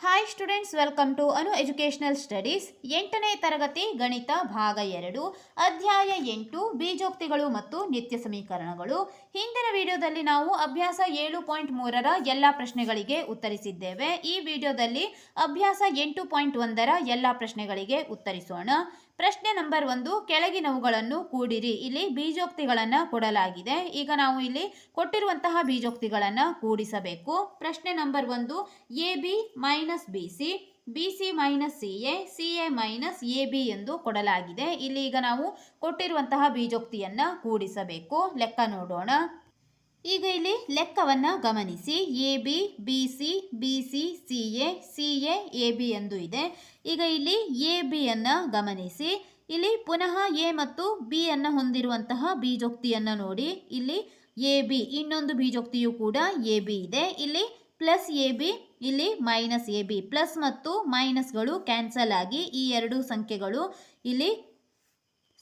Hi students welcome to Anu educational studies ಎಂಟನೇ ತರಗತಿ, ಗಣಿತ ಭಾಗ ಎರಡು, ಅಧ್ಯಾಯ ಎಂಟು, ಬೀಜೋಕ್ತಿಗಳು ಮತ್ತು ನಿತ್ಯ ಸಮೀಕರಣಗಳು. ಹಿಂದಿನ ವಿಡಿಯೋದಲ್ಲಿ ನಾವು ಅಭ್ಯಾಸ ಏಳು ಪಾಯಿಂಟ್ ಮೂರರ ಎಲ್ಲ ಪ್ರಶ್ನೆಗಳಿಗೆ ಉತ್ತರಿಸಿದ್ದೇವೆ. ಈ ವಿಡಿಯೋದಲ್ಲಿ ಅಭ್ಯಾಸ ಎಂಟು ಪಾಯಿಂಟ್ ಒಂದರ ಎಲ್ಲ ಪ್ರಶ್ನೆಗಳಿಗೆ ಉತ್ತರಿಸೋಣ. ಪ್ರಶ್ನೆ ನಂಬರ್ ಒಂದು, ಕೆಳಗಿನವುಗಳನ್ನು ಕೂಡಿರಿ. ಇಲ್ಲಿ ಬೀಜೋಕ್ತಿಗಳನ್ನು ಕೊಡಲಾಗಿದೆ. ಈಗ ನಾವು ಇಲ್ಲಿ ಕೊಟ್ಟಿರುವಂತಹ ಬೀಜೋಕ್ತಿಗಳನ್ನು ಕೂಡಿಸಬೇಕು. ಪ್ರಶ್ನೆ ನಂಬರ್ ಒಂದು, A B minus B C B C minus C A C A minus A B ಎಂದು ಕೊಡಲಾಗಿದೆ. ಇಲ್ಲಿ ಈಗ ನಾವು ಕೊಟ್ಟಿರುವಂತಹ ಬೀಜೋಕ್ತಿಯನ್ನು ಕೂಡಿಸಬೇಕು. ಲೆಕ್ಕ ನೋಡೋಣ. ಈಗ ಇಲ್ಲಿ ಲೆಕ್ಕವನ್ನು ಗಮನಿಸಿ. A, B B, C B, C C, A C, A A, B ಎಂದು ಇದೆ. ಈಗ ಇಲ್ಲಿ ಎ ಬಿಯನ್ನು ಗಮನಿಸಿ. ಇಲ್ಲಿ ಪುನಃ ಎ ಮತ್ತು ಬಿ ಅನ್ನು ಹೊಂದಿರುವಂತಹ ಬೀಜೋಕ್ತಿಯನ್ನು ನೋಡಿ. ಇಲ್ಲಿ ಎ, ಬಿ, ಇನ್ನೊಂದು ಬೀಜೋಕ್ತಿಯು ಕೂಡ ಎ, ಬಿ ಇದೆ. ಇಲ್ಲಿ ಪ್ಲಸ್ ಎ, ಬಿ, ಇಲ್ಲಿ ಮೈನಸ್ ಎ, ಬಿ, ಪ್ಲಸ್ ಮತ್ತು ಮೈನಸ್ಗಳು ಕ್ಯಾನ್ಸಲ್ ಆಗಿ ಈ ಎರಡು ಸಂಖ್ಯೆಗಳು ಇಲ್ಲಿ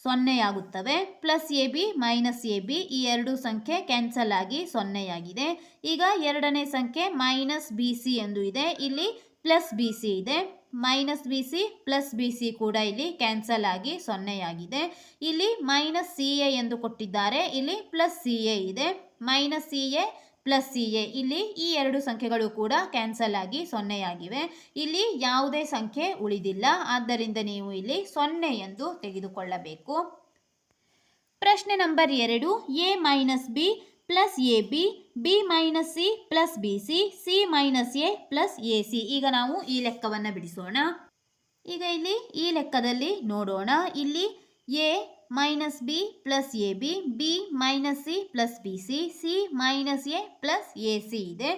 ಸೊನ್ನೆಯಾಗುತ್ತವೆ plus A B, minus A B, ಈ ಎರಡು ಸಂಖ್ಯೆ ಕ್ಯಾನ್ಸಲ್ ಆಗಿ ಸೊನ್ನೆಯಾಗಿದೆ ಈಗ ಎರಡನೇ ಸಂಖ್ಯೆ ಮೈನಸ್ ಬಿ ಸಿ ಎಂದು ಇದೆ. ಇಲ್ಲಿ ಪ್ಲಸ್ ಬಿ ಸಿ ಇದೆ. Minus B C, plus B C ಕೂಡ ಇಲ್ಲಿ ಕ್ಯಾನ್ಸಲ್ ಆಗಿ ಸೊನ್ನೆಯಾಗಿದೆ ಇಲ್ಲಿ ಮೈನಸ್ ಸಿ ಎ ಎಂದು ಕೊಟ್ಟಿದ್ದಾರೆ. ಇಲ್ಲಿ ಪ್ಲಸ್ ಸಿ ಎ ಇದೆ. Minus C A plus C A. ಇಲ್ಲಿ ಈ ಎರಡು ಸಂಖ್ಯೆಗಳು ಕೂಡ ಕ್ಯಾನ್ಸಲ್ ಆಗಿ ಸೊನ್ನೆಯಾಗಿವೆ ಇಲ್ಲಿ ಯಾವುದೇ ಸಂಖ್ಯೆ ಉಳಿದಿಲ್ಲ. ಆದ್ದರಿಂದ ನೀವು ಇಲ್ಲಿ ಸೊನ್ನೆ ಎಂದು ತೆಗೆದುಕೊಳ್ಳಬೇಕು. ಪ್ರಶ್ನೆ ನಂಬರ್ ಎರಡು, A minus B plus A B B minus C plus B C C minus A plus A C. ಈಗ ನಾವು ಈ ಲೆಕ್ಕವನ್ನು ಬಿಡಿಸೋಣ. ಈಗ ಇಲ್ಲಿ ಈ ಲೆಕ್ಕದಲ್ಲಿ ನೋಡೋಣ. ಇಲ್ಲಿ A minus B plus A B B minus C plus B C C minus A plus A C ಇದೆ.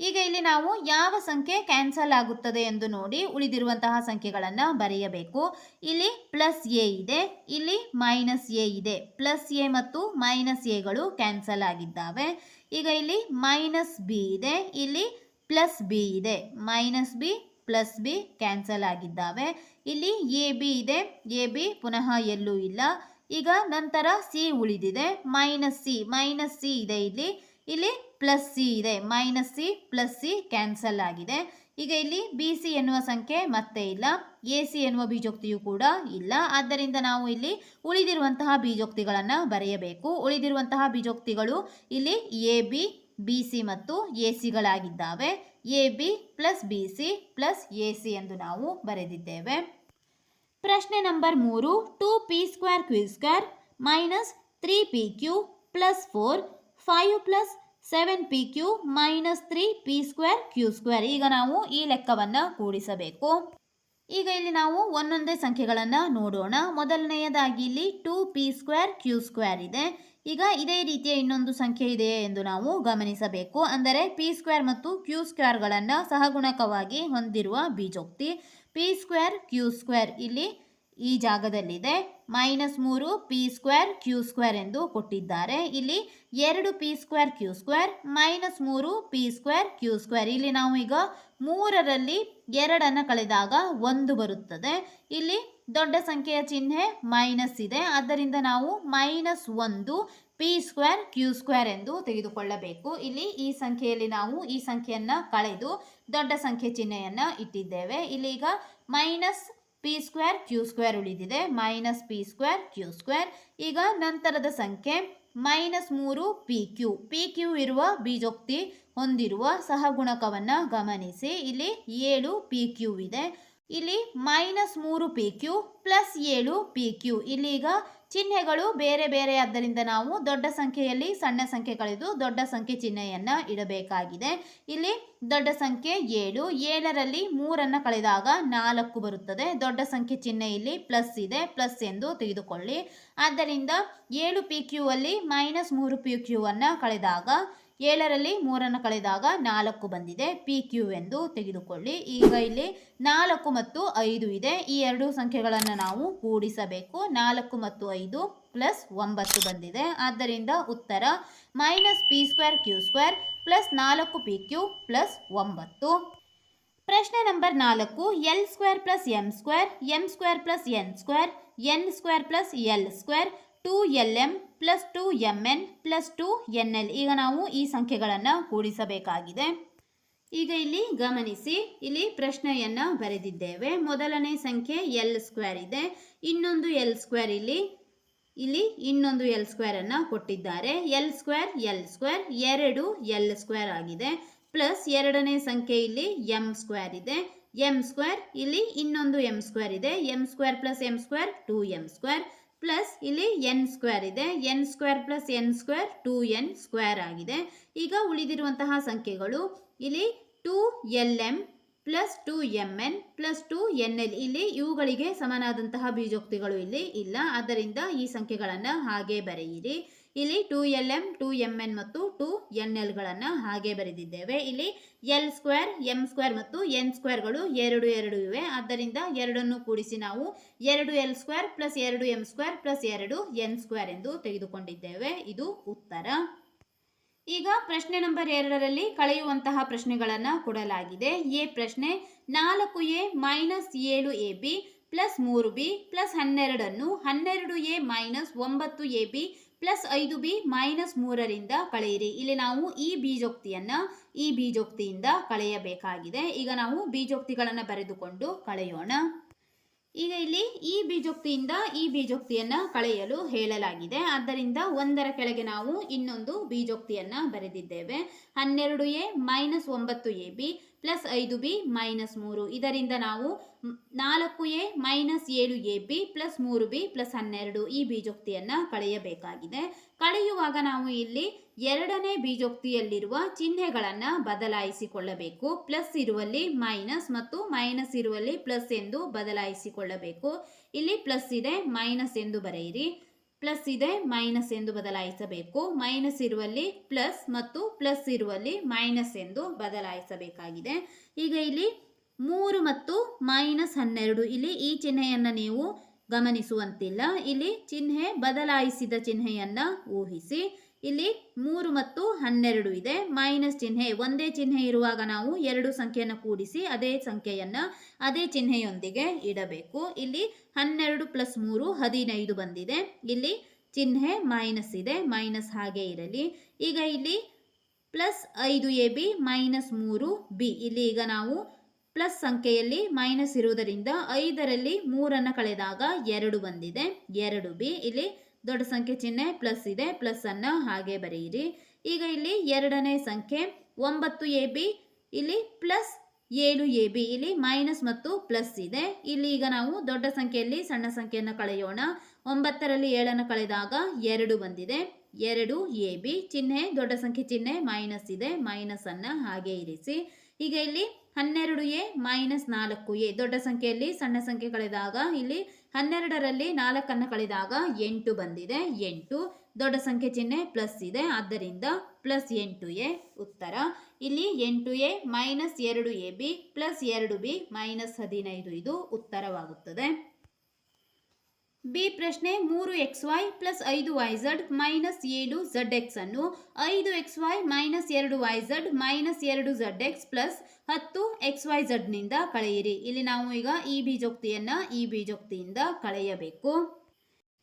ಈಗ ಇಲ್ಲಿ ನಾವು ಯಾವ ಸಂಖ್ಯೆ ಕ್ಯಾನ್ಸಲ್ ಆಗುತ್ತದೆ ಎಂದು ನೋಡಿ ಉಳಿದಿರುವಂತಹ ಸಂಖ್ಯೆಗಳನ್ನು ಬರೆಯಬೇಕು. ಇಲ್ಲಿ ಪ್ಲಸ್ ಎ ಇದೆ, ಇಲ್ಲಿ ಮೈನಸ್ ಎ ಇದೆ. ಪ್ಲಸ್ ಎ ಮತ್ತು ಮೈನಸ್ ಎಗಳು ಕ್ಯಾನ್ಸಲ್ ಆಗಿದ್ದಾವೆ. ಈಗ ಇಲ್ಲಿ ಮೈನಸ್ ಬಿ ಇದೆ, ಇಲ್ಲಿ ಪ್ಲಸ್ ಬಿ ಇದೆ. Minus B plus B cancel ಆಗಿದ್ದಾವೆ. ಇಲ್ಲಿ ಎ ಬಿ ಇದೆ. ಎ ಬಿ ಪುನಃ ಎಲ್ಲೂ ಇಲ್ಲ. ಈಗ ನಂತರ ಸಿ ಉಳಿದಿದೆ. ಮೈನಸ್ ಸಿ ಮೈನಸ್ ಸಿ ಇದೆ ಇಲ್ಲಿ. ಇಲ್ಲಿ ಪ್ಲಸ್ ಸಿ ಇದೆ. Minus C plus C cancel ಆಗಿದೆ. ಈಗ ಇಲ್ಲಿ ಬಿ, ಸಿ ಎನ್ನುವ ಸಂಖ್ಯೆ ಮತ್ತೆ ಇಲ್ಲ. ಎ, ಸಿ ಎನ್ನುವ ಬೀಜೋಕ್ತಿಯು ಕೂಡ ಇಲ್ಲ. ಆದ್ದರಿಂದ ನಾವು ಇಲ್ಲಿ ಉಳಿದಿರುವಂತಹ ಬೀಜೋಕ್ತಿಗಳನ್ನು ಬರೆಯಬೇಕು. ಉಳಿದಿರುವಂತಹ ಬೀಜೋಕ್ತಿಗಳು ಇಲ್ಲಿ ಎ, ಬಿ ಬಿ ಸಿ ಮತ್ತು A ಸಿಗಳಾಗಿದ್ದಾವೆ A B plus B C plus A C ಎಂದು ನಾವು ಬರೆದಿದ್ದೇವೆ. ಪ್ರಶ್ನೆ ನಂಬರ್ ಮೂರು two P square Q square minus three P Q plus four five plus seven P Q minus three P square Q square ಈಗ ನಾವು ಈ ಲೆಕ್ಕವನ್ನು ಕೂಡಿಸಬೇಕು. ಈಗ ಇಲ್ಲಿ ನಾವು ಒಂದೊಂದೇ ಸಂಖ್ಯೆಗಳನ್ನು ನೋಡೋಣ. ಮೊದಲನೆಯದಾಗಿ ಇಲ್ಲಿ two P square Q square ಇದೆ. ಈಗ ಇದೇ ರೀತಿಯ ಇನ್ನೊಂದು ಸಂಖ್ಯೆ ಇದೆಯೇ ಎಂದು ನಾವು ಗಮನಿಸಬೇಕು. ಅಂದರೆ ಪಿ ಸ್ಕ್ವೇರ್ ಮತ್ತು ಕ್ಯೂ ಸ್ಕ್ವೇರ್ಗಳನ್ನು ಸಹಗುಣಕವಾಗಿ ಹೊಂದಿರುವ ಬೀಜೋಕ್ತಿ. ಪಿ ಸ್ಕ್ವೇರ್, ಕ್ಯೂ ಸ್ಕ್ವೇರ್ ಇಲ್ಲಿ ಈ ಜಾಗದಲ್ಲಿದೆ. ಮೈನಸ್ ಮೂರು ಪಿ ಸ್ಕ್ವೇರ್, ಕ್ಯೂ ಸ್ಕ್ವೇರ್ ಎಂದು ಕೊಟ್ಟಿದ್ದಾರೆ. ಇಲ್ಲಿ ಎರಡು P square, Q square, minus ಮೂರು ಪಿ ಸ್ಕ್ವೇರ್, ಕ್ಯೂ ಸ್ಕ್ವೇರ್. ಇಲ್ಲಿ ನಾವು ಈಗ ಮೂರರಲ್ಲಿ ಎರಡನ್ನು ಕಳೆದಾಗ ಒಂದು ಬರುತ್ತದೆ. ಇಲ್ಲಿ ದೊಡ್ಡ ಸಂಖ್ಯೆಯ ಚಿಹ್ನೆ ಮೈನಸ್ ಇದೆ. ಆದ್ದರಿಂದ ನಾವು ಮೈನಸ್ ಒಂದು ಪಿ ಸ್ಕ್ವೇರ್ ಕ್ಯೂ ಸ್ಕ್ವೇರ್ ಎಂದು ತೆಗೆದುಕೊಳ್ಳಬೇಕು. ಇಲ್ಲಿ ಈ ಸಂಖ್ಯೆಯಲ್ಲಿ ನಾವು ಈ ಸಂಖ್ಯೆಯನ್ನು ಕಳೆದು ದೊಡ್ಡ ಸಂಖ್ಯೆ ಚಿಹ್ನೆಯನ್ನು ಇಟ್ಟಿದ್ದೇವೆ. ಇಲ್ಲಿ ಈಗ minus P square Q square ಉಳಿದಿದೆ. Minus P square Q square ಈಗ ನಂತರದ ಸಂಖ್ಯೆ ಮೈನಸ್ ಮೂರು ಪಿ ಕ್ಯೂ ಪಿ ಕ್ಯೂ ಇರುವ ಬೀಜೋಕ್ತಿ ಹೊಂದಿರುವ ಸಹಗುಣಕವನ್ನು ಗಮನಿಸಿ. ಇಲ್ಲಿ ಏಳು ಪಿ ಕ್ಯೂ ಇದೆ. ಇಲ್ಲಿ ಮೈನಸ್ ಮೂರು ಪಿ ಕ್ಯೂ ಪ್ಲಸ್ ಏಳು ಪಿ ಕ್ಯೂ ಇಲ್ಲೀಗ ಚಿಹ್ನೆಗಳು ಬೇರೆ ಬೇರೆ ಆದ್ದರಿಂದ ನಾವು ದೊಡ್ಡ ಸಂಖ್ಯೆಯಲ್ಲಿ ಸಣ್ಣ ಸಂಖ್ಯೆ ಕಳೆದು ದೊಡ್ಡ ಸಂಖ್ಯೆ ಚಿಹ್ನೆಯನ್ನು ಇಡಬೇಕಾಗಿದೆ. ಇಲ್ಲಿ ದೊಡ್ಡ ಸಂಖ್ಯೆ ಏಳು, ಏಳರಲ್ಲಿ ಮೂರನ್ನು ಕಳೆದಾಗ ನಾಲ್ಕು ಬರುತ್ತದೆ. ದೊಡ್ಡ ಸಂಖ್ಯೆ ಚಿಹ್ನೆ ಇಲ್ಲಿ ಪ್ಲಸ್ ಇದೆ ಪ್ಲಸ್ ಎಂದು ತೆಗೆದುಕೊಳ್ಳಿ. ಆದ್ದರಿಂದ ಏಳು ಪಿ ಕ್ಯೂ ಅಲ್ಲಿ ಮೈನಸ್ ಮೂರು ಪಿ ಕ್ಯೂ ಅನ್ನು ಕಳೆದಾಗ ಏಳರಲ್ಲಿ ಮೂರನ್ನು ಕಳೆದಾಗ ನಾಲ್ಕು ಬಂದಿದೆ. ಪಿ ಕ್ಯೂ ಎಂದು ತೆಗೆದುಕೊಳ್ಳಿ. ಈಗ ಇಲ್ಲಿ ನಾಲ್ಕು ಮತ್ತು ಐದು ಇದೆ. ಈ ಎರಡು ಸಂಖ್ಯೆಗಳನ್ನು ನಾವು ಕೂಡಿಸಬೇಕು. ನಾಲ್ಕು ಮತ್ತು ಐದು ಪ್ಲಸ್ ಒಂಬತ್ತು ಬಂದಿದೆ. ಆದ್ದರಿಂದ ಉತ್ತರ minus P square Q square plus ನಾಲ್ಕು ಪಿ ಕ್ಯೂ ಪ್ಲಸ್ ಒಂಬತ್ತು. ಪ್ರಶ್ನೆ ನಂಬರ್ ನಾಲ್ಕು. L square plus M square M square plus N square N square plus L square two L M plus two M N plus two N L ಈಗ ನಾವು ಈ ಸಂಖ್ಯೆಗಳನ್ನು ಕೂಡಿಸಬೇಕಾಗಿದೆ. ಈಗ ಇಲ್ಲಿ ಗಮನಿಸಿ, ಇಲ್ಲಿ ಪ್ರಶ್ನೆಯನ್ನು ಬರೆದಿದ್ದೇವೆ. ಮೊದಲನೇ ಸಂಖ್ಯೆ ಎಲ್ ಸ್ಕ್ವೇರ್ ಇದೆ. ಇನ್ನೊಂದು ಎಲ್ ಸ್ಕ್ವೇರ್ ಇಲ್ಲಿ ಇಲ್ಲಿ ಇನ್ನೊಂದು ಎಲ್ ಸ್ಕ್ವೇರನ್ನು ಕೊಟ್ಟಿದ್ದಾರೆ. ಎಲ್ ಸ್ಕ್ವೇರ್ ಎಲ್ ಸ್ಕ್ವೇರ್ ಎರಡು ಎಲ್ ಸ್ಕ್ವೇರ್ ಆಗಿದೆ. ಪ್ಲಸ್ ಎರಡನೇ ಸಂಖ್ಯೆ ಇಲ್ಲಿ ಎಂ ಸ್ಕ್ವೇರ್ ಇದೆ. ಎಂ ಸ್ಕ್ವೇರ್ ಇಲ್ಲಿ ಇನ್ನೊಂದು ಎಂ ಸ್ಕ್ವೇರ್ ಇದೆ. M square plus M square two M square plus ಇಲ್ಲಿ ಎನ್ ಸ್ಕ್ವೇರ್ ಇದೆ. N square plus N square two N square ಆಗಿದೆ. ಈಗ ಉಳಿದಿರುವಂತಹ ಸಂಖ್ಯೆಗಳು ಇಲ್ಲಿ two L M plus two M N plus two N L ಇಲ್ಲಿ ಇವುಗಳಿಗೆ ಸಮನಾದಂತಹ ಬೀಜೋಕ್ತಿಗಳು ಇಲ್ಲಿ ಇಲ್ಲ. ಆದ್ದರಿಂದ ಈ ಸಂಖ್ಯೆಗಳನ್ನು ಹಾಗೆ ಬರೆಯಿರಿ. ಇಲ್ಲಿ two L M two M N ಮತ್ತು ಟು ಎನ್ ಎಲ್ಗಳನ್ನು ಹಾಗೆ ಬರೆದಿದ್ದೇವೆ. ಇಲ್ಲಿ ಎಲ್ ಸ್ಕ್ವೇರ್ ಎಂ ಸ್ಕ್ವೇರ್ ಮತ್ತು ಎನ್ ಸ್ಕ್ವೇರ್ಗಳು ಎರಡು ಎರಡು ಇವೆ. ಆದ್ದರಿಂದ ಎರಡನ್ನು ಕೂಡಿಸಿ ನಾವು ಎರಡು ಎಲ್ ಸ್ಕ್ವೇರ್ ಪ್ಲಸ್ ಎರಡು ಎಂ ಸ್ಕ್ವೇರ್ ಪ್ಲಸ್ ಎರಡು ಎನ್ ಸ್ಕ್ವೇರ್ ಎಂದು ತೆಗೆದುಕೊಂಡಿದ್ದೇವೆ. ಇದು ಉತ್ತರ. ಈಗ ಪ್ರಶ್ನೆ ನಂಬರ್ ಎರಡರಲ್ಲಿ ಕಳೆಯುವಂತಹ ಪ್ರಶ್ನೆಗಳನ್ನು ಕೊಡಲಾಗಿದೆ. ಎ ಪ್ರಶ್ನೆ ನಾಲ್ಕು ಎ ಮೈನಸ್ ಏಳು ಎ ಬಿ ಪ್ಲಸ್ ಮೂರು ಬಿ ಪ್ಲಸ್ ಹನ್ನೆರಡನ್ನು ಹನ್ನೆರಡು ಎ ಮೈನಸ್ ಒಂಬತ್ತು ಎ ಬಿ ಪ್ಲಸ್ ಐದು ಬಿ ಮೈನಸ್ ಮೂರರಿಂದ ಕಳೆಯಿರಿ. ಇಲ್ಲಿ ನಾವು ಈ ಬೀಜೋಕ್ತಿಯನ್ನು ಈ ಬೀಜೋಕ್ತಿಯಿಂದ ಕಳೆಯಬೇಕಾಗಿದೆ. ಈಗ ನಾವು ಬೀಜೋಕ್ತಿಗಳನ್ನು ಬರೆದುಕೊಂಡು ಕಳೆಯೋಣ. ಈಗ ಇಲ್ಲಿ ಈ ಬೀಜೋಕ್ತಿಯಿಂದ ಈ ಬೀಜೋಕ್ತಿಯನ್ನ ಕಳೆಯಲು ಹೇಳಲಾಗಿದೆ. ಆದ್ದರಿಂದ ಒಂದರ ಕೆಳಗೆ ನಾವು ಇನ್ನೊಂದು ಬೀಜೋಕ್ತಿಯನ್ನ ಬರೆದಿದ್ದೇವೆ. ಹನ್ನೆರಡು ಎ ಮೈನಸ್ ಒಂಬತ್ತು ಎ ಬಿ ಪ್ಲಸ್ ಐದು ಬಿ ಮೈನಸ್ ಮೂರು. ಇದರಿಂದ ನಾವು ನಾಲ್ಕು ಎ ಮೈನಸ್ ಏಳು ಎ ಬಿ ಪ್ಲಸ್ ಮೂರು ಬಿ ಪ್ಲಸ್ ಹನ್ನೆರಡು ಈ ಬೀಜೋಕ್ತಿಯನ್ನ ಕಳೆಯಬೇಕಾಗಿದೆ. ಕಳೆಯುವಾಗ ನಾವು ಇಲ್ಲಿ ಎರಡನೇ ಬೀಜೋಕ್ತಿಯಲ್ಲಿರುವ ಚಿಹ್ನೆಗಳನ್ನು ಬದಲಾಯಿಸಿಕೊಳ್ಳಬೇಕು. ಪ್ಲಸ್ ಇರುವಲ್ಲಿ ಮೈನಸ್ ಮತ್ತು ಮೈನಸ್ ಇರುವಲ್ಲಿ ಪ್ಲಸ್ ಎಂದು ಬದಲಾಯಿಸಿಕೊಳ್ಳಬೇಕು. ಇಲ್ಲಿ ಪ್ಲಸ್ ಇದೆ, ಮೈನಸ್ ಎಂದು ಬರೆಯಿರಿ. ಪ್ಲಸ್ ಇದೆ, ಮೈನಸ್ ಎಂದು ಬದಲಾಯಿಸಬೇಕು. ಮೈನಸ್ ಇರುವಲ್ಲಿ ಪ್ಲಸ್ ಮತ್ತು ಪ್ಲಸ್ ಇರುವಲ್ಲಿ ಮೈನಸ್ ಎಂದು ಬದಲಾಯಿಸಬೇಕಾಗಿದೆ. ಈಗ ಇಲ್ಲಿ ಮೂರು ಮತ್ತು ಮೈನಸ್ ಹನ್ನೆರಡು, ಇಲ್ಲಿ ಈ ಚಿಹ್ನೆಯನ್ನು ನೀವು ಗಮನಿಸುವಂತಿಲ್ಲ. ಇಲ್ಲಿ ಚಿಹ್ನೆ ಬದಲಾಯಿಸಿದ ಚಿಹ್ನೆಯನ್ನು ಊಹಿಸಿ. ಇಲ್ಲಿ ಮೂರು ಮತ್ತು ಹನ್ನೆರಡು ಇದೆ. ಮೈನಸ್ ಚಿಹ್ನೆ, ಒಂದೇ ಚಿಹ್ನೆ ಇರುವಾಗ ನಾವು ಎರಡು ಸಂಖ್ಯೆಯನ್ನು ಕೂಡಿಸಿ ಅದೇ ಸಂಖ್ಯೆಯನ್ನು ಅದೇ ಚಿಹ್ನೆಯೊಂದಿಗೆ ಇಡಬೇಕು. ಇಲ್ಲಿ ಹನ್ನೆರಡು ಪ್ಲಸ್ ಮೂರು ಹದಿನೈದು ಬಂದಿದೆ. ಇಲ್ಲಿ ಚಿಹ್ನೆ ಮೈನಸ್ ಇದೆ. ಮೈನಸ್ ಹಾಗೆ ಇರಲಿ. ಈಗ ಇಲ್ಲಿ ಪ್ಲಸ್ ಐದು ಎ ಬಿ, ಮೈನಸ್ ಮೂರು ಬಿ. ಇಲ್ಲಿ ಈಗ ನಾವು ಪ್ಲಸ್ ಸಂಖ್ಯೆಯಲ್ಲಿ ಮೈನಸ್ ಇರುವುದರಿಂದ ಐದರಲ್ಲಿ ಮೂರನ್ನು ಕಳೆದಾಗ ಎರಡು ಬಂದಿದೆ. ಎರಡು ಬಿ. ಇಲ್ಲಿ ದೊಡ್ಡ ಸಂಖ್ಯೆ ಚಿಹ್ನೆ ಪ್ಲಸ್ ಇದೆ, ಪ್ಲಸ್ ಅನ್ನು ಹಾಗೆ ಬರೆಯಿರಿ. ಈಗ ಇಲ್ಲಿ ಎರಡನೇ ಸಂಖ್ಯೆ, ಒಂಬತ್ತು ಎ ಬಿ, ಇಲ್ಲಿ ಪ್ಲಸ್ ಏಳು ಎ ಬಿ, ಇಲ್ಲಿ ಮೈನಸ್ ಮತ್ತು ಪ್ಲಸ್ ಇದೆ. ಇಲ್ಲಿ ಈಗ ನಾವು ದೊಡ್ಡ ಸಂಖ್ಯೆಯಲ್ಲಿ ಸಣ್ಣ ಸಂಖ್ಯೆಯನ್ನು ಕಳೆಯೋಣ. ಒಂಬತ್ತರಲ್ಲಿ ಏಳನ್ನು ಕಳೆದಾಗ ಎರಡು ಬಂದಿದೆ. ಎರಡು ಎ ಬಿ, ಚಿಹ್ನೆ, ದೊಡ್ಡ ಸಂಖ್ಯೆ ಚಿಹ್ನೆ, ಮೈನಸ್ ಇದೆ, ಮೈನಸ್ ಅನ್ನು ಹಾಗೆ ಇರಿಸಿ. ಈಗ ಇಲ್ಲಿ ಹನ್ನೆರಡು ಎ ಮೈನಸ್ ನಾಲ್ಕು ಎ, ದೊಡ್ಡ ಸಂಖ್ಯೆಯಲ್ಲಿ ಸಣ್ಣ ಸಂಖ್ಯೆ ಕಳೆದಾಗ ಇಲ್ಲಿ ಹನ್ನೆರಡರಲ್ಲಿ ನಾಲ್ಕನ್ನು ಕಳೆದಾಗ ಎಂಟು ಬಂದಿದೆ, ಎಂಟು. ದೊಡ್ಡ ಸಂಖ್ಯೆ ಚಿಹ್ನೆ ಪ್ಲಸ್ ಇದೆ, ಆದ್ದರಿಂದ ಪ್ಲಸ್ ಎಂಟು ಎ ಉತ್ತರ. ಇಲ್ಲಿ ಎಂಟು ಎ ಮೈನಸ್ ಎರಡು ಎ ಬಿ ಪ್ಲಸ್ ಎರಡು ಬಿ ಮೈನಸ್ ಹದಿನೈದು, ಇದು ಉತ್ತರವಾಗುತ್ತದೆ. ಬಿ ಪ್ರಶ್ನೆ ಮೂರು ಎಕ್ಸ್ ವೈ ಪ್ಲಸ್ ಐದು ವೈ ಝಡ್ ಮೈನಸ್ ಏಳು ಝಡ್ ಎಕ್ಸ್ ಅನ್ನು ಐದು ಎಕ್ಸ್ ವೈ ಮೈನಸ್ ಎರಡು ವೈ ಝಡ್ ಮೈನಸ್ ಎರಡು ಝಡ್ ಎಕ್ಸ್ ಪ್ಲಸ್ ಹತ್ತು ಎಕ್ಸ್ ವೈ ಝಡ್ನಿಂದ ಕಳೆಯಿರಿ. ಇಲ್ಲಿ ನಾವು ಈಗ ಈ ಬೀಜೋಕ್ತಿಯನ್ನು ಈ ಬೀಜೋಕ್ತಿಯಿಂದ ಕಳೆಯಬೇಕು.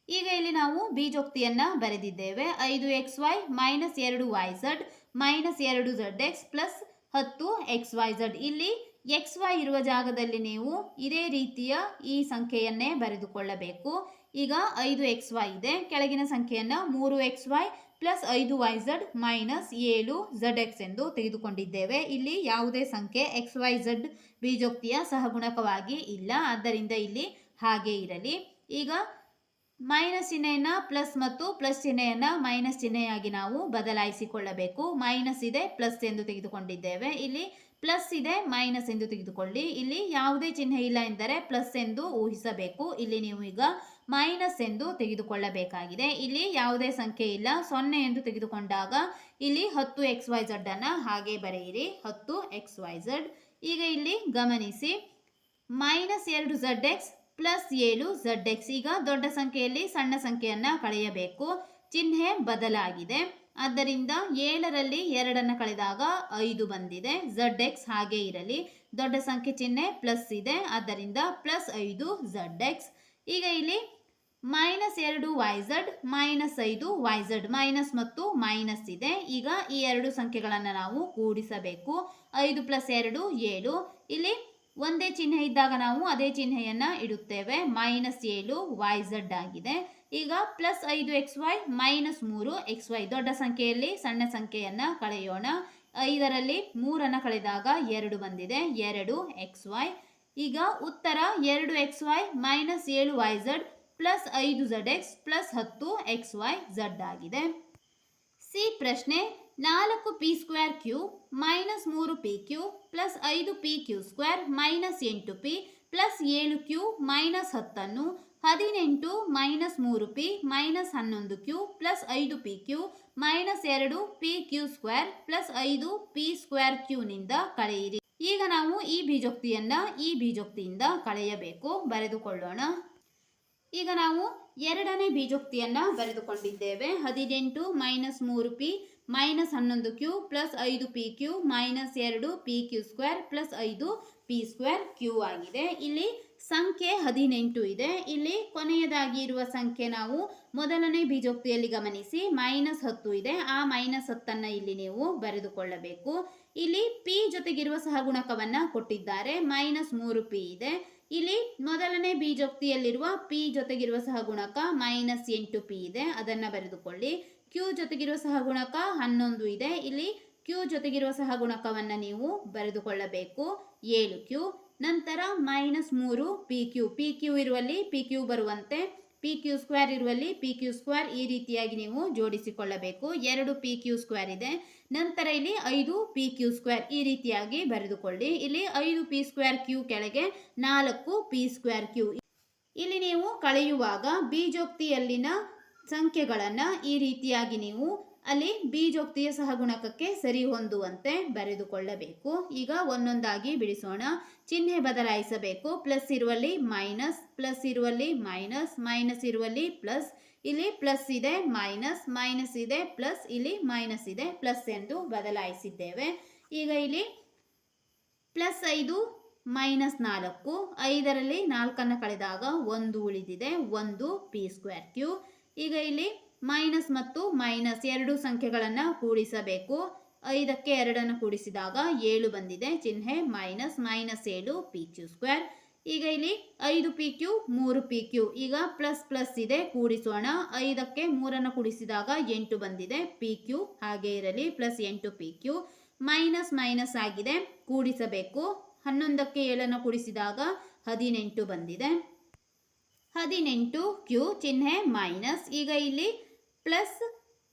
ಈಗ ಇಲ್ಲಿ ನಾವು ಬೀಜೋಕ್ತಿಯನ್ನು ಬರೆದಿದ್ದೇವೆ. ಐದು ಎಕ್ಸ್ ವೈ ಮೈನಸ್ ಎರಡು ವೈ ಝಡ್ ಮೈನಸ್ ಎರಡು ಝಡ್ ಎಕ್ಸ್ ಪ್ಲಸ್ ಹತ್ತು ಎಕ್ಸ್ ವೈ ಝಡ್. ಇಲ್ಲಿ ಎಕ್ಸ್ ವೈ ಇರುವ ಜಾಗದಲ್ಲಿ ನೀವು ಇದೇ ರೀತಿಯ ಈ ಸಂಖ್ಯೆಯನ್ನೇ ಬರೆದುಕೊಳ್ಳಬೇಕು. ಈಗ ಐದು ಎಕ್ಸ್ ವೈ ಇದೆ. ಕೆಳಗಿನ ಸಂಖ್ಯೆಯನ್ನು ಮೂರು ಎಕ್ಸ್ ವೈ ಪ್ಲಸ್ ಐದು ವೈ ಝಡ್ ಮೈನಸ್ ಏಳು ಝಡ್ ಎಕ್ಸ್ ಎಂದು ತೆಗೆದುಕೊಂಡಿದ್ದೇವೆ. ಇಲ್ಲಿ ಯಾವುದೇ ಸಂಖ್ಯೆ ಎಕ್ಸ್ ವೈ ಝಡ್ ಬೀಜೋಕ್ತಿಯ ಸಹಗುಣಕವಾಗಿ ಇಲ್ಲ. ಆದ್ದರಿಂದ ಇಲ್ಲಿ ಹಾಗೆ ಇರಲಿ. ಈಗ ಮೈನಸ್ ಚಿಹ್ನೆಯನ್ನು ಪ್ಲಸ್ ಮತ್ತು ಪ್ಲಸ್ ಚಿಹ್ನೆಯನ್ನು ಮೈನಸ್ ಚಿಹ್ನೆಯಾಗಿ ನಾವು ಬದಲಾಯಿಸಿಕೊಳ್ಳಬೇಕು. ಮೈನಸ್ ಇದೆ ಪ್ಲಸ್ ಎಂದು ತೆಗೆದುಕೊಂಡಿದ್ದೇವೆ. ಇಲ್ಲಿ ಪ್ಲಸ್ ಇದೆ, ಮೈನಸ್ ಎಂದು ತೆಗೆದುಕೊಳ್ಳಿ. ಇಲ್ಲಿ ಯಾವುದೇ ಚಿಹ್ನೆ ಇಲ್ಲ ಎಂದರೆ ಪ್ಲಸ್ ಎಂದು ಊಹಿಸಬೇಕು. ಇಲ್ಲಿ ನೀವು ಈಗ ಮೈನಸ್ ಎಂದು ತೆಗೆದುಕೊಳ್ಳಬೇಕಾಗಿದೆ. ಇಲ್ಲಿ ಯಾವುದೇ ಸಂಖ್ಯೆ ಇಲ್ಲ. ಸೊನ್ನೆ ಎಂದು ತೆಗೆದುಕೊಂಡಾಗ ಇಲ್ಲಿ ಹತ್ತು ಎಕ್ಸ್ ವೈ ಝಡ್ ಅನ್ನು ಹಾಗೆ ಬರೆಯಿರಿ. ಹತ್ತು ಎಕ್ಸ್ ವೈ ಝಡ್ ಈಗ ಇಲ್ಲಿ ಗಮನಿಸಿ. ಮೈನಸ್ ಎರಡು ಝಡ್ ಎಕ್ಸ್ ಪ್ಲಸ್ ಏಳು ಝಡ್ ಎಕ್ಸ್ ಈಗ ದೊಡ್ಡ ಸಂಖ್ಯೆಯಲ್ಲಿ ಸಣ್ಣ ಸಂಖ್ಯೆಯನ್ನು ಕಳೆಯಬೇಕು. ಚಿಹ್ನೆ ಬದಲಾಗಿದೆ. ಆದ್ದರಿಂದ ಏಳರಲ್ಲಿ ಎರಡನ್ನು ಕಳೆದಾಗ ಐದು ಬಂದಿದೆ. ಝಡ್ ಎಕ್ಸ್ ಹಾಗೆ ಇರಲಿ. ದೊಡ್ಡ ಸಂಖ್ಯೆ ಚಿಹ್ನೆ ಪ್ಲಸ್ ಇದೆ. ಆದ್ದರಿಂದ ಪ್ಲಸ್ ಐದು, ಝಡ್ ಎಕ್ಸ್. ಈಗ ಇಲ್ಲಿ ಮೈನಸ್ ಎರಡು, ವೈ ಝಡ್, ಮೈನಸ್ ಐದು, ವೈ ಝಡ್. ಮೈನಸ್ ಮತ್ತು ಮೈನಸ್ ಇದೆ. ಈಗ ಈ ಎರಡು ಸಂಖ್ಯೆಗಳನ್ನು ನಾವು ಕೂಡಿಸಬೇಕು. ಐದು ಪ್ಲಸ್ ಎರಡು, ಏಳು. ಇಲ್ಲಿ ಒಂದೇ ಚಿಹ್ನೆ ಇದ್ದಾಗ ನಾವು ಅದೇ ಚಿಹ್ನೆಯನ್ನು ಇಡುತ್ತೇವೆ. ಮೈನಸ್ ಏಳು, ವೈ ಝಡ್ ಆಗಿದೆ. ಈಗ ಪ್ಲಸ್ ಐದು ಎಕ್ಸ್ ವೈ ಮೈನಸ್ ಮೂರು ಎಕ್ಸ್ ವೈ ದೊಡ್ಡ ಸಂಖ್ಯೆಯಲ್ಲಿ ಸಣ್ಣ ಸಂಖ್ಯೆಯನ್ನು ಕಳೆಯೋಣ. ಐದರಲ್ಲಿ ಮೂರನ್ನು ಕಳೆದಾಗ ಎರಡು ಬಂದಿದೆ. ಎರಡು ಎಕ್ಸ್ ವೈ ಈಗ ಉತ್ತರ ಎರಡು ಎಕ್ಸ್ ವೈ ಮೈನಸ್ ಏಳು ವೈ ಝಡ್ ಪ್ಲಸ್ ಐದು ಝಡ್ ಎಕ್ಸ್ ಪ್ಲಸ್ ಹತ್ತು ಎಕ್ಸ್ ವೈ ಝಡ್ ಆಗಿದೆ. ಸಿ ಪ್ರಶ್ನೆ, ನಾಲ್ಕು ಪಿ ಸ್ಕ್ವೇರ್ ಕ್ಯೂ ಮೈನಸ್ ಮೂರು ಪಿ ಕ್ಯೂ ಪ್ಲಸ್ ಐದು ಪಿ ಕ್ಯೂ ಸ್ಕ್ವೇರ್ ಮೈನಸ್ ಎಂಟು ಪಿ ಪ್ಲಸ್ ಏಳು ಕ್ಯೂ ಮೈನಸ್ ಹತ್ತನ್ನು ಹದಿನೆಂಟು ಮೈನಸ್ ಮೂರು ಪಿ ಮೈನಸ್ ಹನ್ನೊಂದು ಕ್ಯೂ ಪ್ಲಸ್ ಐದು ಪಿ ಕ್ಯೂ ಮೈನಸ್ ಎರಡು ಪಿ ಕ್ಯೂ ಸ್ಕ್ವೇರ್ ಪ್ಲಸ್ ಐದು ಪಿ ಸ್ಕ್ವೇರ್ ಕ್ಯೂನಿಂದ ಕಳೆಯಿರಿ. ಈಗ ನಾವು ಈ ಬೀಜೋಕ್ತಿಯನ್ನ ಈ ಬೀಜೋಕ್ತಿಯಿಂದ ಕಳೆಯಬೇಕು. ಬರೆದುಕೊಳ್ಳೋಣ. ಈಗ ನಾವು ಎರಡನೇ ಬೀಜೋಕ್ತಿಯನ್ನ ಬರೆದುಕೊಂಡಿದ್ದೇವೆ. ಹದಿನೆಂಟು ಮೈನಸ್ ಮೂರು ಪಿ ಮೈನಸ್ ಹನ್ನೊಂದು ಕ್ಯೂ ಪ್ಲಸ್ ಐದು ಪಿ ಕ್ಯೂ ಮೈನಸ್ ಎರಡು ಪಿ ಕ್ಯೂ ಸ್ಕ್ವೇರ್ ಪ್ಲಸ್ ಐದು ಪಿ ಸ್ಕ್ವೇರ್ ಕ್ಯೂ ಆಗಿದೆ. ಇಲ್ಲಿ ಸಂಖ್ಯೆ ಹದಿನೆಂಟು ಇದೆ. ಇಲ್ಲಿ ಕೊನೆಯದಾಗಿ ಇರುವ ಸಂಖ್ಯೆ ನಾವು ಮೊದಲನೇ ಬೀಜೋಕ್ತಿಯಲ್ಲಿ ಗಮನಿಸಿ ಮೈನಸ್ ಹತ್ತು ಇದೆ. ಆ ಮೈನಸ್ ಹತ್ತನ್ನು ಇಲ್ಲಿ ನೀವು ಬರೆದುಕೊಳ್ಳಬೇಕು. ಇಲ್ಲಿ ಪಿ ಜೊತೆಗಿರುವ ಸಹಗುಣಕವನ್ನು ಕೊಟ್ಟಿದ್ದಾರೆ. ಮೈನಸ್ ಮೂರು ಪಿ ಇದೆ. ಇಲ್ಲಿ ಮೊದಲನೇ ಬೀಜೋಕ್ತಿಯಲ್ಲಿರುವ ಪಿ ಜೊತೆಗಿರುವ ಸಹಗುಣಕ ಮೈನಸ್ ಎಂಟು ಪಿ ಇದೆ. ಅದನ್ನು ಬರೆದುಕೊಳ್ಳಿ. ಕ್ಯೂ ಜೊತೆಗಿರುವ ಸಹಗುಣಕ ಹನ್ನೊಂದು ಇದೆ. ಇಲ್ಲಿ ಕ್ಯೂ ಜೊತೆಗಿರುವ ಸಹಗುಣಕವನ್ನು ನೀವು ಬರೆದುಕೊಳ್ಳಬೇಕು. ಏಳು ಕ್ಯೂ. ನಂತರ ಮೈನಸ್ ಮೂರು ಪಿ ಕ್ಯೂ ಪಿ ಕ್ಯೂ ಇರುವಲ್ಲಿ ಪಿ ಕ್ಯೂ ಬರುವಂತೆ ಪಿ ಕ್ಯೂ ಸ್ಕ್ವೇರ್ ಇರುವಲ್ಲಿ ಪಿ ಕ್ಯೂ ಸ್ಕ್ವೇರ್ ಈ ರೀತಿಯಾಗಿ ನೀವು ಜೋಡಿಸಿಕೊಳ್ಳಬೇಕು. ಎರಡು ಪಿ ಕ್ಯೂ ಸ್ಕ್ವೇರ್ ಇದೆ. ನಂತರ ಇಲ್ಲಿ ಐದು ಪಿ ಕ್ಯೂ ಸ್ಕ್ವೇರ್ ಈ ರೀತಿಯಾಗಿ ಬರೆದುಕೊಳ್ಳಿ. ಇಲ್ಲಿ ಐದು ಪಿ ಸ್ಕ್ವೇರ್ ಕ್ಯೂ ಕೆಳಗೆ ನಾಲ್ಕು ಪಿ ಸ್ಕ್ವೇರ್ ಕ್ಯೂ ಇಲ್ಲಿ ನೀವು ಕಳೆಯುವಾಗ ಬೀಜೋಕ್ತಿಯಲ್ಲಿನ ಸಂಖ್ಯೆಗಳನ್ನು ಈ ರೀತಿಯಾಗಿ ನೀವು ಅಲ್ಲಿ ಬೀಜೋಕ್ತಿಯ ಸಹಗುಣಕಕ್ಕೆ ಸರಿ ಹೊಂದುವಂತೆ ಬರೆದುಕೊಳ್ಳಬೇಕು. ಈಗ ಒಂದೊಂದಾಗಿ ಬಿಡಿಸೋಣ. ಚಿಹ್ನೆ ಬದಲಾಯಿಸಬೇಕು. ಪ್ಲಸ್ ಇರುವಲ್ಲಿ ಮೈನಸ್, ಪ್ಲಸ್ ಇರುವಲ್ಲಿ ಮೈನಸ್ ಮೈನಸ್ ಇರುವಲ್ಲಿ ಪ್ಲಸ್. ಇಲ್ಲಿ ಪ್ಲಸ್ ಇದೆ, ಮೈನಸ್ ಮೈನಸ್ ಇದೆ, ಪ್ಲಸ್. ಇಲ್ಲಿ ಮೈನಸ್ ಇದೆ, ಪ್ಲಸ್ ಎಂದು ಬದಲಾಯಿಸಿದ್ದೇವೆ. ಈಗ ಇಲ್ಲಿ ಪ್ಲಸ್ ಐದು, ಮೈನಸ್ ನಾಲ್ಕು. ಐದರಲ್ಲಿ ನಾಲ್ಕನ್ನು ಕಳೆದಾಗ ಒಂದು ಉಳಿದಿದೆ. ಒಂದು ಪಿ ಸ್ಕ್ವೇರ್ ಕ್ಯೂ ಈಗ ಇಲ್ಲಿ ಮೈನಸ್ ಮತ್ತು ಮೈನಸ್ ಎರಡು ಸಂಖ್ಯೆಗಳನ್ನು ಕೂಡಿಸಬೇಕು. ಐದಕ್ಕೆ ಎರಡನ್ನು ಕೂಡಿಸಿದಾಗ ಏಳು ಬಂದಿದೆ. ಚಿಹ್ನೆ ಮೈನಸ್ ಮೈನಸ್ ಏಳು ಪಿ ಕ್ಯೂ ಸ್ಕ್ವೇರ್. ಈಗ ಇಲ್ಲಿ ಐದು ಪಿ ಕ್ಯೂ, ಮೂರು ಪಿ ಕ್ಯೂ. ಈಗ ಪ್ಲಸ್ ಪ್ಲಸ್ ಇದೆ. ಕೂಡಿಸೋಣ. ಐದಕ್ಕೆ ಮೂರನ್ನು ಕೂಡಿಸಿದಾಗ ಎಂಟು ಬಂದಿದೆ. ಪಿ ಕ್ಯೂ ಹಾಗೆ ಇರಲಿ. ಪ್ಲಸ್ ಎಂಟು ಪಿ ಕ್ಯೂ. ಮೈನಸ್ ಮೈನಸ್ ಆಗಿದೆ. ಕೂಡಿಸಬೇಕು. ಹನ್ನೊಂದಕ್ಕೆ ಏಳನ್ನು ಕೂಡಿಸಿದಾಗ ಹದಿನೆಂಟು ಬಂದಿದೆ. ಹದಿನೆಂಟು ಕ್ಯೂ ಚಿಹ್ನೆ ಮೈನಸ್ ಈಗ ಇಲ್ಲಿ ಪ್ಲಸ್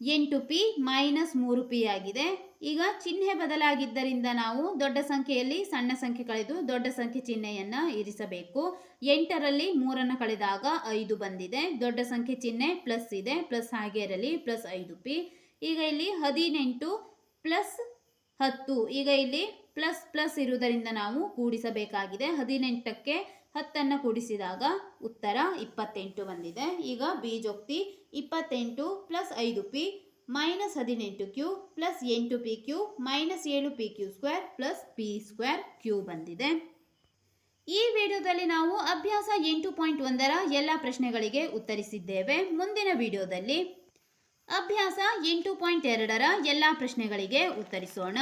ಎಂಟು ಪಿ ಮೈನಸ್ ಮೂರು ಪಿ ಆಗಿದೆ. ಈಗ ಚಿಹ್ನೆ ಬದಲಾಗಿದ್ದರಿಂದ ನಾವು ದೊಡ್ಡ ಸಂಖ್ಯೆಯಲ್ಲಿ ಸಣ್ಣ ಸಂಖ್ಯೆ ಕಳೆದು ದೊಡ್ಡ ಸಂಖ್ಯೆ ಚಿಹ್ನೆಯನ್ನು ಇರಿಸಬೇಕು. ಎಂಟರಲ್ಲಿ ಮೂರನ್ನು ಕಳೆದಾಗ ಐದು ಬಂದಿದೆ. ದೊಡ್ಡ ಸಂಖ್ಯೆ ಚಿಹ್ನೆ ಪ್ಲಸ್ ಇದೆ. ಪ್ಲಸ್ ಹಾಗೆ ಇರಲಿ ಪ್ಲಸ್ ಐದು ಪಿ. ಈಗ ಇಲ್ಲಿ ಹದಿನೆಂಟು ಪ್ಲಸ್ ಹತ್ತು. ಈಗ ಇಲ್ಲಿ ಪ್ಲಸ್ ಪ್ಲಸ್ ಇರುವುದರಿಂದ ನಾವು ಕೂಡಿಸಬೇಕಾಗಿದೆ. ಹದಿನೆಂಟಕ್ಕೆ ಹತ್ತನ್ನು ಕೂಡಿಸಿದಾಗ ಉತ್ತರ ಇಪ್ಪತ್ತೆಂಟು ಬಂದಿದೆ. ಈಗ ಬೀಜೋಕ್ತಿ ಇಪ್ಪತ್ತೆಂಟು ಪ್ಲಸ್ ಐದು ಪಿ ಮೈನಸ್ ಹದಿನೆಂಟು ಕ್ಯೂ ಪ್ಲಸ್ ಎಂಟು ಪಿ ಕ್ಯೂ ಮೈನಸ್ ಏಳು P Q square plus P square Q ಬಂದಿದೆ. ಈ ವಿಡಿಯೋದಲ್ಲಿ ನಾವು ಅಭ್ಯಾಸ ಎಂಟು ಪಾಯಿಂಟ್ ಒಂದರ ಎಲ್ಲ ಪ್ರಶ್ನೆಗಳಿಗೆ ಉತ್ತರಿಸಿದ್ದೇವೆ. ಮುಂದಿನ ವಿಡಿಯೋದಲ್ಲಿ ಅಭ್ಯಾಸ ಎಂಟು ಪಾಯಿಂಟ್ ಎರಡರ ಎಲ್ಲ ಪ್ರಶ್ನೆಗಳಿಗೆ ಉತ್ತರಿಸೋಣ.